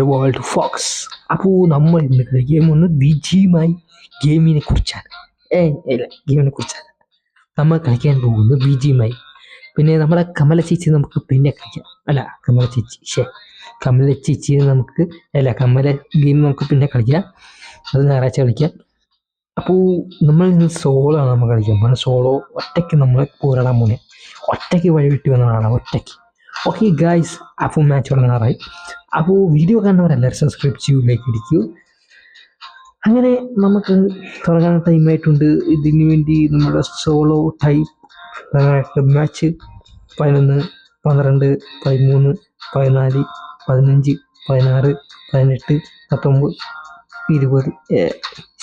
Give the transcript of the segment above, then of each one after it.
Revolt Fox അപ്പോൾ നമ്മൾ ഇന്ന് കളിക്കാൻ പോകുന്നത് ബിജിയുമായി ഗെയിമിനെ കുറിച്ചാണ്. ഏ ഇല്ല ഗെയിമിനെ കുറിച്ചാണ്. നമ്മൾ കളിക്കാൻ പോകുന്നത് ബിജിയുമായി പിന്നെ നമ്മളെ കമല ചേച്ചി നമുക്ക് പിന്നെ കളിക്കാം. അല്ല കമല ചേച്ചി ഷേ കമല ചേച്ചി നമുക്ക് അല്ല കമല ഗെയിം നമുക്ക് പിന്നെ കളിക്കാം. അത് ഞായറാഴ്ച കളിക്കാം. അപ്പോൾ നമ്മൾ ഇന്ന് സോളോ ആണ് നമ്മൾ കളിക്കാൻ പോകുന്നത്. സോളോ ഒറ്റയ്ക്ക് നമ്മൾ പോരാടാൻ പോകുന്നത്. ഒറ്റയ്ക്ക് വഴി വിട്ട് വന്നതാണ് ഒറ്റയ്ക്ക്. ഓക്കെ ഗായ്സ് അപ്പോൾ മാച്ച് തുടങ്ങാറായി അപ്പോൾ വീഡിയോ കാണുന്നവരെല്ലാവരും സബ്സ്ക്രൈബ് ചെയ്യൂ ലൈക്ക് ഇടിക്കൂ അങ്ങനെ നമുക്ക് തുടങ്ങാൻ ടൈമായിട്ടുണ്ട് ഇതിനു വേണ്ടി നമ്മുടെ സോളോ ടൈപ്പ് മാച്ച് പതിനൊന്ന് പന്ത്രണ്ട് പതിമൂന്ന് പതിനാല് പതിനഞ്ച് പതിനാറ് പതിനെട്ട് പത്തൊമ്പത് ഇരുപത്.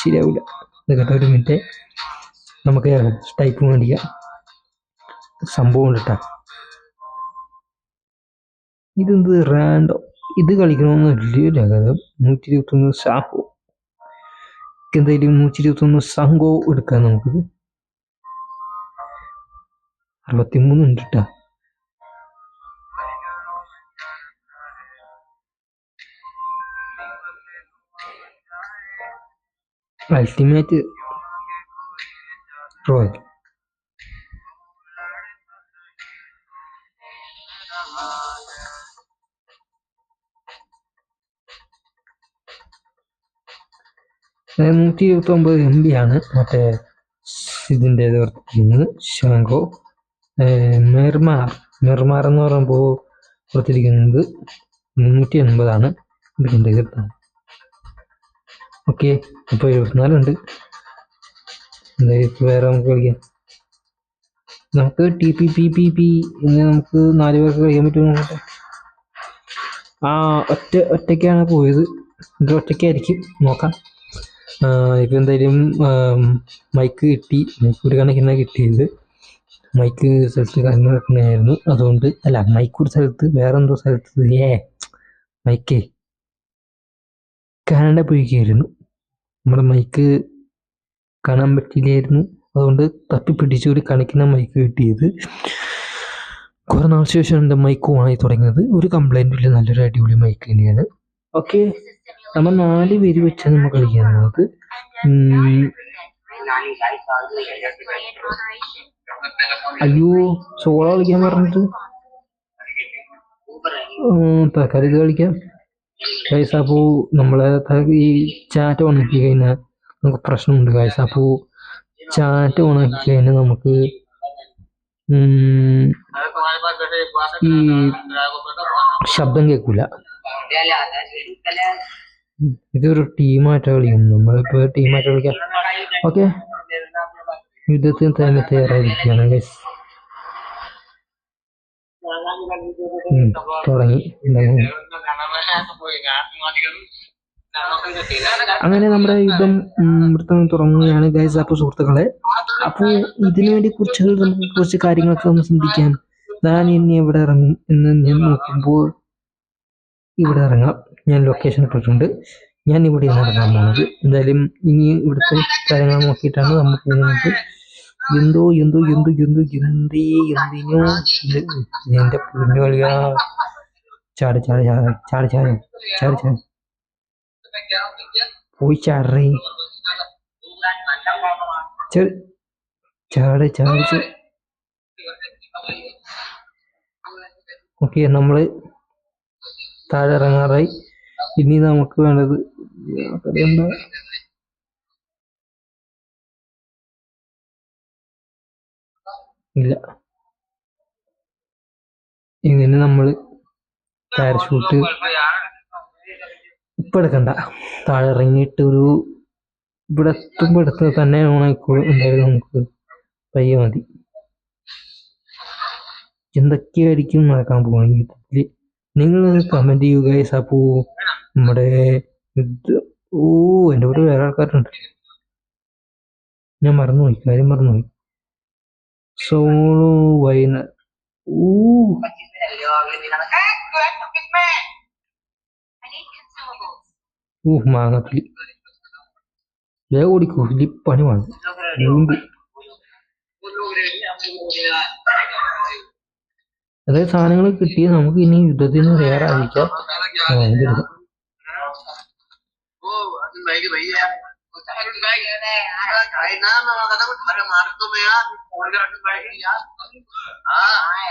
ശരിയാവില്ല ഇത് കേട്ടോ ഒരു മിനിറ്റ് നമുക്ക് ടൈപ്പ് മേടിക്കാം സംഭവം കേട്ടോ ഇതെന്ത് റാൻഡോ ഇത് കളിക്കണമെന്ന് വലിയ ലഗരം നൂറ്റി ഇരുപത്തൊന്ന് സാഹോ. എന്തായാലും നൂറ്റി ഇരുപത്തൊന്ന് സംഘോ എടുക്കാം നമുക്ക് അറുപത്തിമൂന്ന് ഉണ്ട് കേട്ടോ അൾട്ടിമേറ്റ് റോയൽ നൂറ്റി ഇരുപത്തി ഒമ്പത് എം ബി ആണ് മറ്റേ ഇതിന്റെ കൊടുത്തിരിക്കുന്നത് ഷാങ്കോ മെർമാർ. മെർമാർ എന്ന് പറയുമ്പോൾ കൊടുത്തിരിക്കുന്നത് മുന്നൂറ്റി എൺപതാണ് ഇതിന്റെ കിട്ടുന്നത് ഓക്കെ ഇപ്പോൾ എഴുപത്തിനാലുണ്ട്. എന്തായാലും വേറെ നമുക്ക് കളിക്കാം. നമുക്ക് T P P P P ഇന്ന് നമുക്ക് നാല് പേർക്ക് കളിക്കാൻ പറ്റുമോ? ആ ഒറ്റ ഒറ്റയ്ക്കാണ് പോയത്. ഇത് ഒറ്റയ്ക്കായിരിക്കും. നോക്കാം. ഇപ്പം എന്തായാലും മൈക്ക് കിട്ടി. മൈക്ക് ഒരു കണക്കിനാണ് കിട്ടിയത്. മൈക്ക് സ്ഥലത്ത് കാര്യങ്ങൾ നടക്കണമായിരുന്നു അതുകൊണ്ട് അല്ല മൈക്ക് ഒരു സ്ഥലത്ത് വേറെ എന്തോ സ്ഥലത്ത് ഏ മൈക്കേ കാനഡ പോയിക്കായിരുന്നു നമ്മുടെ മൈക്ക് കാണാൻ പറ്റില്ലായിരുന്നു. അതുകൊണ്ട് തപ്പിപ്പിടിച്ച് ഒരു കണക്കിന് മൈക്ക് കിട്ടിയത്. കുറേ നാൾ ശേഷം എന്റെ മൈക്ക് ഓണായി തുടങ്ങിയത് ഒരു കംപ്ലൈന്റും ഇല്ല. നല്ലൊരു അടിപൊളി മൈക്ക് തന്നെയാണ്. ഓക്കെ നമ്മൾ നാല് പേര് വെച്ച് നമ്മൾ കളിക്കാൻ നമുക്ക് അയ്യോ സോളോ കളിക്കാൻ പറഞ്ഞിട്ട്. തക്കാളി ഇത് കളിക്കാം. ഗൈസ് നമ്മളെ ഈ ചാറ്റ് ഓണാക്കി കഴിഞ്ഞാൽ നമുക്ക് പ്രശ്നമുണ്ട് ഗൈസ്. അപ്പോൾ ചാറ്റ് ഓണാക്കി കഴിഞ്ഞാൽ നമുക്ക് ഈ ശബ്ദം കേൾക്കില്ല ഇതൊരു ടീമായിട്ട് കളിക്കും നമ്മളിപ്പോൾ ടീമായിട്ട് കളിക്കാം. ഓക്കെ. യുദ്ധത്തിന് തന്നെ തയ്യാറായിരിക്കുകയാണ് തുടങ്ങി. അങ്ങനെ നമ്മുടെ യുദ്ധം വൃത്തം തുടങ്ങുകയാണ് ഗൈസ് അപ്പോൾ സുഹൃത്തുക്കളെ. അപ്പോൾ ഇതിനു വേണ്ടി കുറച്ച് നമുക്ക് കുറച്ച് കാര്യങ്ങളൊക്കെ ഒന്ന് ചിന്തിക്കാം. ഞാൻ ഇനി എവിടെ ഇറങ്ങും എന്ന് ഞാൻ നോക്കുമ്പോൾ ഇവിടെ ഇറങ്ങാം ഞാൻ ലൊക്കേഷൻ ഇട്ടിട്ടുണ്ട് ഞാൻ ഇവിടെയാണ് ഇറങ്ങാൻ പോകുന്നത് എന്തായാലും ഇനി ഇവിടുത്തെ കാര്യങ്ങൾ നോക്കിയിട്ടാണ് നമ്മൾ പോകുന്നത്. എന്തോ എന്തോ എന്തോ എന്തോ എന്തേ എന്തിനോ എന്റെ പൊന്നു കളിയാ. ചാടി ചാടി ചാടി ചാടി ചാടി ചാടി ചാടി. പോയി ചാടറേ. ചാടി ചാടി. ഓക്കെ നമ്മൾ താഴെ ഇറങ്ങാറായി. ഇനി നമുക്ക് വേണ്ടത് ഇല്ല. ഇങ്ങനെ നമ്മൾ പാരഷൂട്ട് ഇപ്പം എടുക്കണ്ട. താഴെ ഇറങ്ങിയിട്ട് ഒരു ഇവിടെ എത്തുമ്പോൾ എടുത്ത് തന്നെ എന്തായാലും നമുക്ക് പയ്യെ മതി. എന്തൊക്കെയായിരിക്കും നടക്കാൻ പോകണം നിങ്ങൾ കമന്റ് ചെയ്യുക അപ്പോൾ നമ്മുടെ ഇത് ഓ എന്റെ കൂടെ വേറെ ആൾക്കാരുണ്ട്. ഞാൻ മറന്നുപോയി കാര്യം മറന്നുപോയി. സോളോ വൈന ഊ മാങ്ങി വേഗം ഓടിക്കൂ വലിയ പണി വേണം. അതായത് സാധനങ്ങൾ കിട്ടിയ നമുക്ക് ഇനി യുദ്ധത്തിന് തയ്യാറായിരിക്കാം भाई के भैया अरुण भाई भाई ना मैं कहता हूँ थारे मार तो मैं यार फ़ोन कर अरुण भाई की यार। हाँ।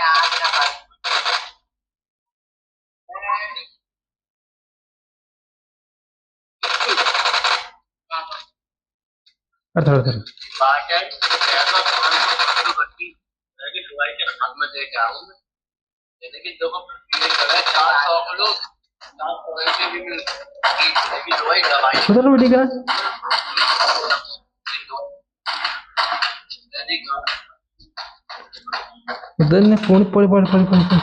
यार अर्थ अर्थ बात है लेकिन तो दुआई के हाथ में दे के आऊँ लेकिन देखो चार सौ लोग। चार सौ के भी लेकिन दवाई दवाई കുതിര പിടിക്ക ഇത് തന്നെ ഫോണിൽ പോയി പോയി പോയി പോയി പോയി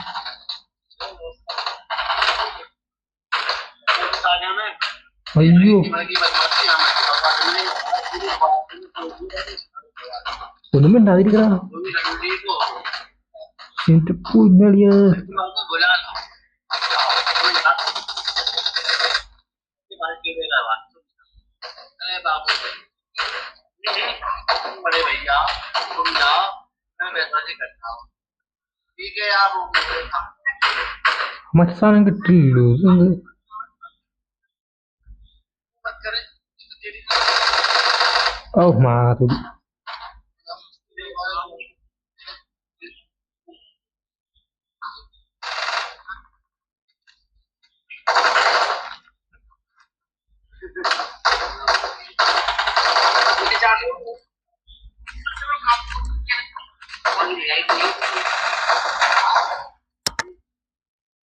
पार्टी में लगा अरे बाबू बड़े भैया तुम जाओ मैं बैठा जी करता हूँ। ठीक है यार वो मुझे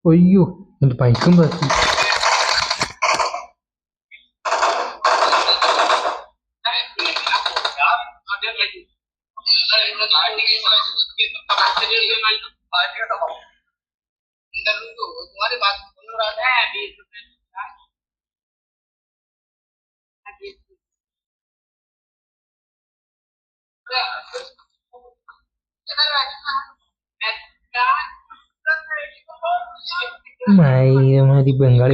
അയ്യോ എന്റെ പൈക്കും പറ്റി.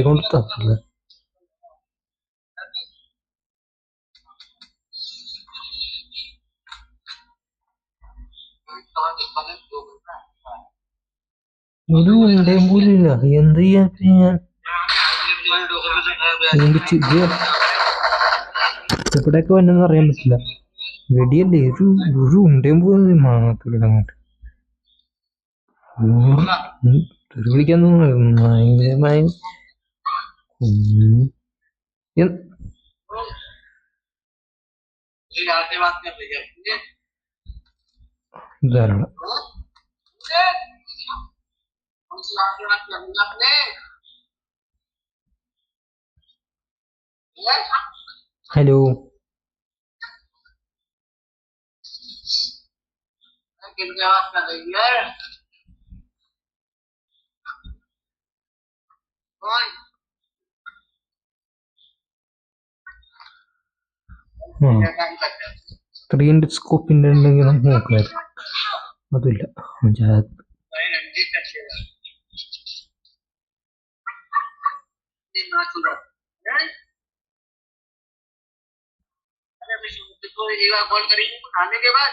കൊണ്ട് തപ്പില്ല ഒരു ഉണ്ടേം പോലും എന്ത് ചെയ്യാൻ ഇത് വന്നെന്ന് അറിയാൻ പറ്റില്ല. വെടിയല്ലേ ഒരു ഒരു ഉണ്ടേം പോകുന്ന മാങ്ങാത്തൂടെ അങ്ങോട്ട് തെറി വിളിക്കാൻ ഭയങ്കരമായ ധാരാളം. Hello. किनसे बात कर रही है कौन ആ क्या काम करते हैं ത്രീ ഹൺഡ്രഡ് സ്കോപ്പിൻ്റെ ഉണ്ടെങ്കിൽ നമുക്ക് നോക്കായിരുന്നു അതില്ല പഞ്ചായത്ത് भाई रंडी करते हैं ये नाच रहा है अरे अभी तुमको एक बार कॉल करेंगे खाने के बाद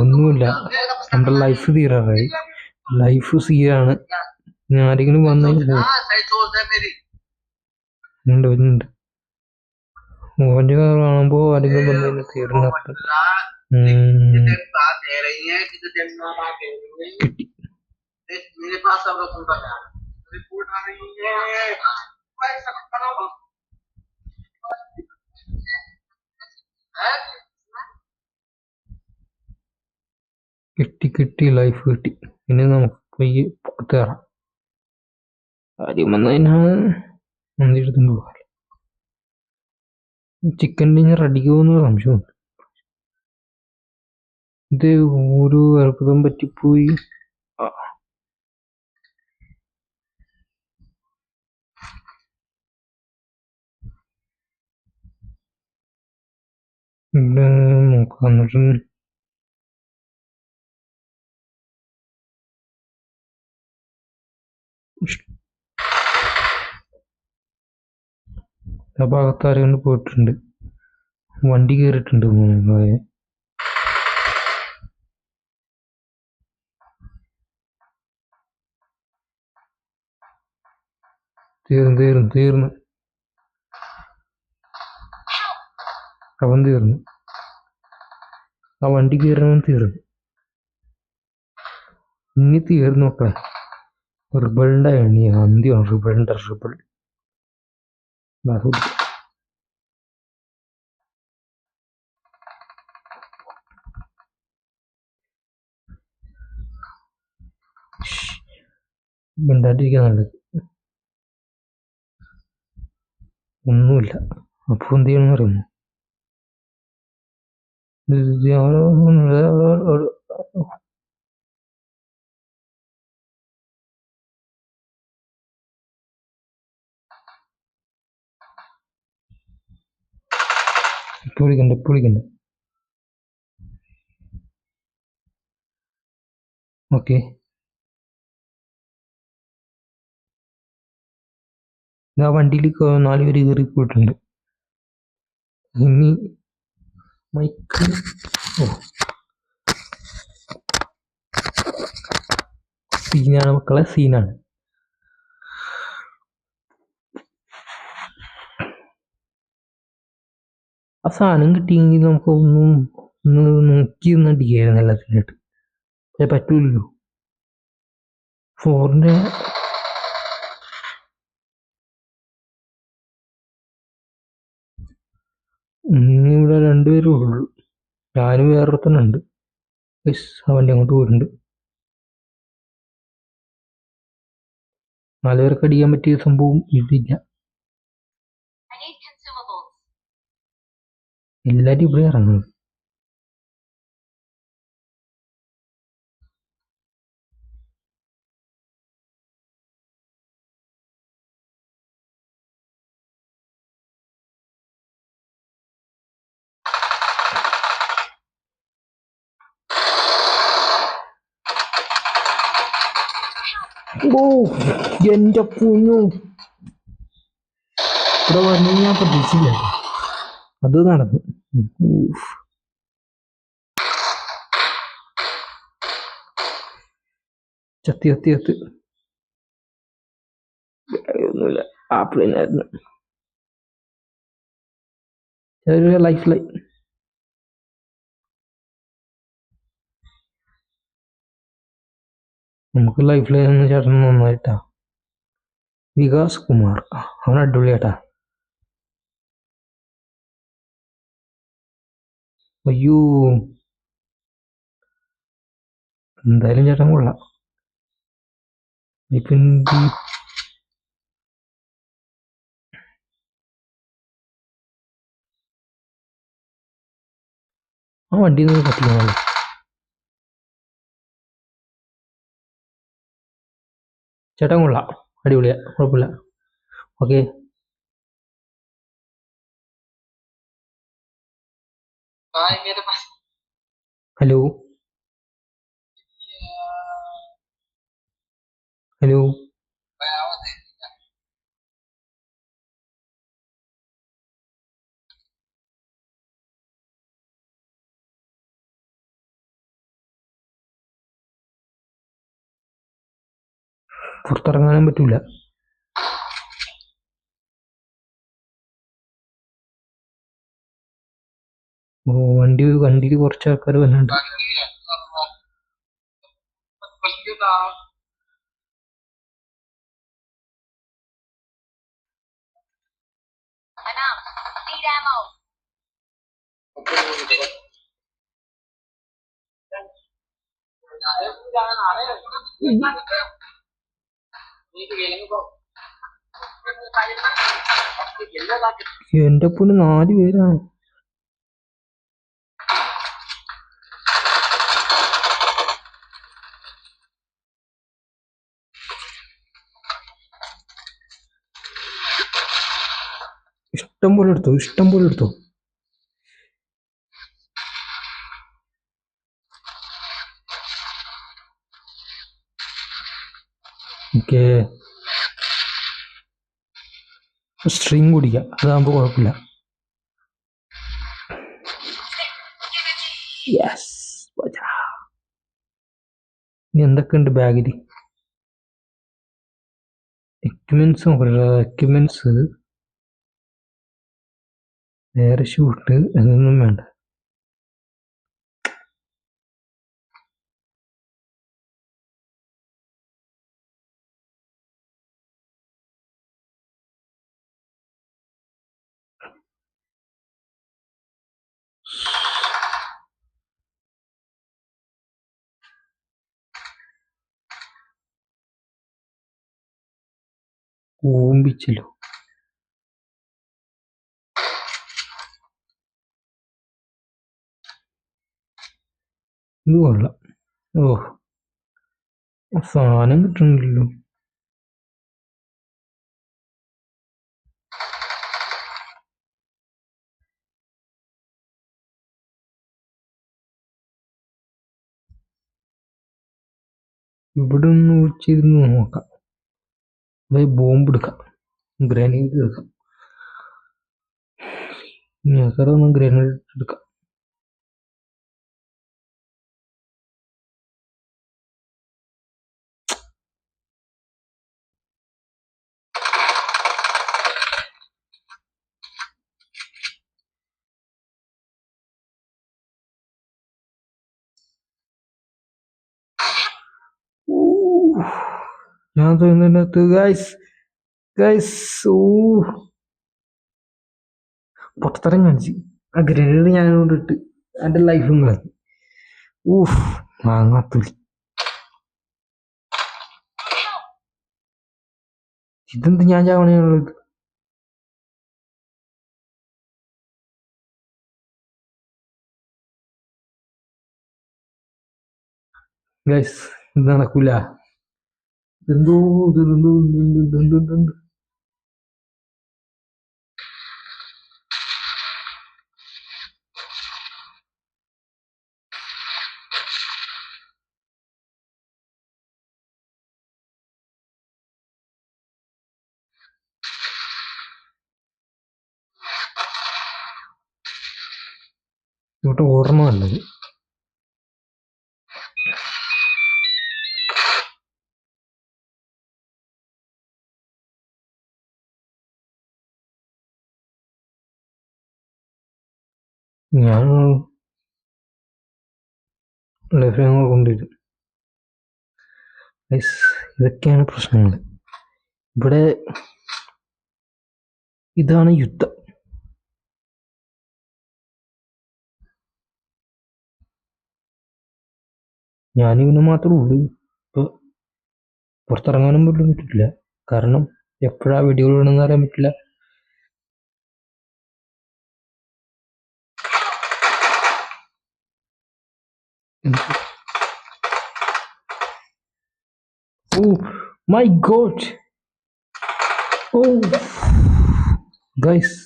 ഒന്നുമില്ല. നമ്മുടെ ലൈഫ് തീരാറായി. ലൈഫ് സീരാണ്. ആരെങ്കിലും വന്നു ഉണ്ട് മോഹന്റെ കാർ കാണുമ്പോ ആരെങ്കിലും വന്നു തീർന്നു Thank you. കിട്ടി കിട്ടി ലൈഫ് കിട്ടി. ഇനി നമുക്ക് പയ്യെ പുറത്ത് കയറാം ആദ്യം വന്നതിനാണ് മന്തിയെടുത്തുകൊണ്ട് പോകാം. ചിക്കൻ ഡിന്നർ അടിക്കുമെന്ന് സംശയമുണ്ട്. ഇത് ഒരു അർബുദം പറ്റിപ്പോയി. നോക്കാം എന്നിട്ട് ആ ഭാഗത്ത് ആരെങ്കിലും പോയിട്ടുണ്ട്? വണ്ടി കയറിയിട്ടുണ്ട് മോനെ തീർന്നു തീർന്നു തീർന്നു. അവൻ തീർന്നു. ആ വണ്ടി കയറണവൻ തീർന്നു. ഇനി തീർന്നു മക്കളെ. റിബിളിന്റെ എണ്ണി അന്തിയാണ് റിബിളിന്റെ റിബിൾ. മിണ്ടാണ്ടിരിക്കാൻ നല്ലത് ഒന്നുമില്ല. അപ്പോൾ എന്ത് ചെയ്യണമെന്ന് വിളിക്കണ്ട ഇപ്പൊ വിളിക്കണ്ട. ഓക്കെ. ആ വണ്ടിയിൽ നാല് പേര് കയറി പോയിട്ടുണ്ട്. ഇനി മൈക്ക് ഓ. സീനാണ് മക്കളെ സീനാണ് ആ സാധനം കിട്ടിയെങ്കിൽ നമുക്ക് ഒന്നും ഒന്ന് നോക്കി ഒന്ന് അടിക്കായിരുന്നു എല്ലാത്തിനായിട്ട്. പറ്റൂലല്ലോ. ഫോറിന്റെ ഇവിടെ രണ്ടുപേരും ഉള്ളൂ. ഞാനും വേറൊരുത്തനുണ്ട്. യെസ് അവന്റെ അങ്ങോട്ട് പോയിട്ടുണ്ട്. നാലുപേർക്ക് അടിക്കാൻ പറ്റിയ സംഭവം ഇതില്ല. എല്ലാരും ഇവിടെ ഇറങ്ങുന്നത് എന്റെ കുഞ്ഞു ഇവിടെ വന്നു ഞാൻ പ്രതീക്ഷിച്ചില്ല അത് നടന്നു. ചത്തി ചത്തി ചത്തി. ഒന്നുമില്ല. ആപ്പിളിനായിരുന്നു. ചെറിയ ലൈഫ് ലൈൻ നമുക്ക് ലൈഫ് ലൈൻ ഒന്ന് ചേട്ടൻ നന്നായിട്ടാ. വികാസ് കുമാർ. അവൻ അടിപൊളിയാട്ടാ. അയ്യോ. എന്തായാലും ചേട്ടൻ കൊള്ളാം. ഈ- ആ വണ്ടി കത്തിക്കണല്ലോ ചേട്ടൻ കൊള്ളാം. അടിപൊളിയാണ് കുഴപ്പമില്ല. ഓക്കെ ഹലോ ഹലോ പുറത്തിറങ്ങാനും പറ്റൂല. ഓ വണ്ടി വണ്ടിയിൽ കുറച്ച് ആൾക്കാർ വന്നിട്ടുണ്ട്. बाकी എന്റെ പൊന്ന് നാല് പേരാണ്. ഇഷ്ടം പോലെ എടുത്തോ ഇഷ്ടം പോലെ എടുത്തോ. ഓക്കെ സ്ട്രിങ് കുടിക്കാം. അതാകുമ്പോൾ കുഴപ്പമില്ല. യെസ് ഇനി എന്തൊക്കെയുണ്ട് ബാഗിൽ എക്യുപ്മെന്റ്സ് നോക്കില്ല എക്യുപ്മെന്റ്സ് വേറെ ഷൂട്ട് അതൊന്നും വേണ്ട. കൂമ്പിച്ചല്ലോ ഇത് കൊള്ളാം. ഓ സാധനം കിട്ടണില്ലല്ലോ. ഇവിടെ ഒന്ന് ഉച്ചിരുന്ന് നോക്കാം. ബോംബ് എടുക്കാം. ഗ്രനേഡ് എടുക്കാം. ഞെക്കറൊന്നും ഗ്രനേഡ് എടുക്കാം ഊ. ഞാൻ തോന്നുന്നത് ഗൈസ് ഗൈസ് ഓ പുറത്തിറങ്ങി കാണിച്ച്. ആ ഗ്രനേഡ് ഞാൻ കൊണ്ടിട്ട് എന്റെ ലൈഫും കളഞ്ഞു. ഊഫ് മാങ്ങാത്തുലി ഇതെന്ത് ഞാൻ ചാവണയുള്ളത് ഗൈസ് ഇത് നടക്കൂല. ഇതെന്തോ ഇതെന്തോ ഇതെന്തോ ഞാൻ കൊണ്ടുവരും Guys, ഇതൊക്കെയാണ് പ്രശ്നങ്ങൾ. ഇവിടെ ഇതാണ് യുദ്ധം. ഞാനിവന് മാത്രമേ ഉള്ളൂ. ഇപ്പോൾ പുറത്തിറങ്ങാനും പറ്റില്ല. കാരണം എപ്പോഴാ വീഡിയോ ഇടണമെന്ന് അറിയാൻ പറ്റില്ല. Oh my god. Oh. Guys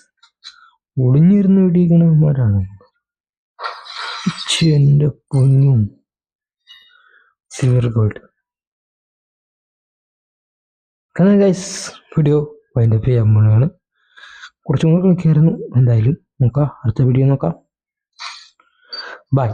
ഒളിഞ്ഞിരുന്ന് വെടിയിക്കണവന്മാരാണ് എന്റെ കുഞ്ഞും. സിൽവർ ഗോൾഡ് കാരണം ഗൈസ് വീഡിയോ അതിന്റെ പേ അമ്മയാണ് കുറച്ചും കൂടെ കളിക്കായിരുന്നു. എന്തായാലും നോക്കാം. അടുത്ത വീഡിയോ നോക്കാം. ബൈ